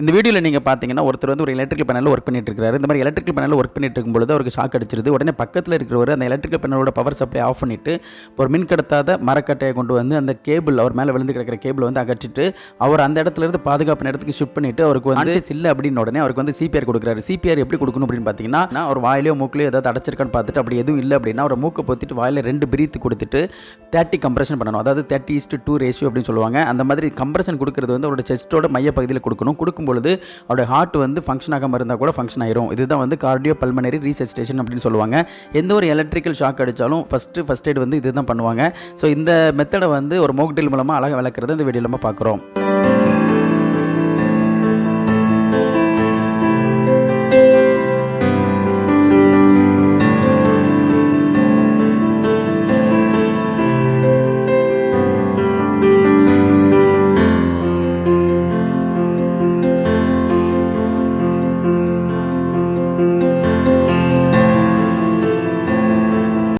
இந்த வீடியோவில் நீங்கள் பார்த்தீங்கன்னா ஒருத்தர் வந்து ஒரு எலக்ட்ரிக்கல் பேனலில் ஒர்க் பண்ணிட்டு இருக்காரு இந்த மாதிரி எலக்ட்ரிக்கல் பேனலில் ஒர்க் பண்ணிட்டு இருக்கும்பொழுது அவருக்கு ஷாக் அடிச்சிருது. உடனே பக்கத்தில் இருக்கிறவர் அந்த எலக்ட்ரிக்கல் பேனலோட பவர் சப்ளை ஆஃப் பண்ணிட்டு ஒரு மின் கடத்தாத மரக்கட்டையை கொண்டு வந்து அந்த கேபிள் அவர் மேலே விழுந்து கிடக்கிற கேபிள் வந்து அகற்றிட்டு அவர் அந்த இடத்துல இருந்து பாதுகாப்பு இடத்துக்கு ஷிஃப்ட் பண்ணிட்டு அவருக்கு வந்து இல்லை அப்படின்னு உடனே அவருக்கு வந்து சிபிஆர் கொடுக்குறாரு. சிபிஆர் எப்படி கொடுக்கணும் அப்படின்னு பார்த்தீங்கன்னா அவர் வாயிலையோ மூக்கிலையோ ஏதாவது அடைச்சிருக்கான்னு பார்த்துட்டு அப்படி எதுவும் இல்லை அப்படின்னா அவர் மூக்கை பொத்திட்டு வாயில ரெண்டு பிரீத் கொடுத்துட்டு தேர்ட்டி கம்ப்ரஷன் பண்ணணும். அதாவது தேர்ட்டி இஸ்ட் டூ ரேஷியோ அப்படின்னு சொல்லுவாங்க. அந்த மாதிரி கம்ப்ரஷன் கொடுக்குறது வந்து அவரோட செஸ்ட்டோட மைய பகுதியில் கொடுக்கணும். கொடுக்கும் பொழுது அவருடைய ஹார்ட் வந்து ஃபங்க்ஷன் ஆகாமல் இருந்தால் கூட ஃபங்க்ஷன் ஆயிரும். இதுதான் வந்து கார்டியோ பல்மனரி ரீசெஸ்டேஷன் அப்படின்னு சொல்லுவாங்க. எந்த ஒரு எலக்ட்ரிக்கல் ஷாக் அடித்தாலும் ஃபஸ்ட்டு ஃபஸ்ட் எய்ட் வந்து இதுதான் பண்ணுவாங்க. ஸோ இந்த மெத்தடை வந்து ஒரு மோக்டில் மூலமாக அழகாக விளக்குறது இந்த வீடியோ நம்ம பார்க்குறோம்.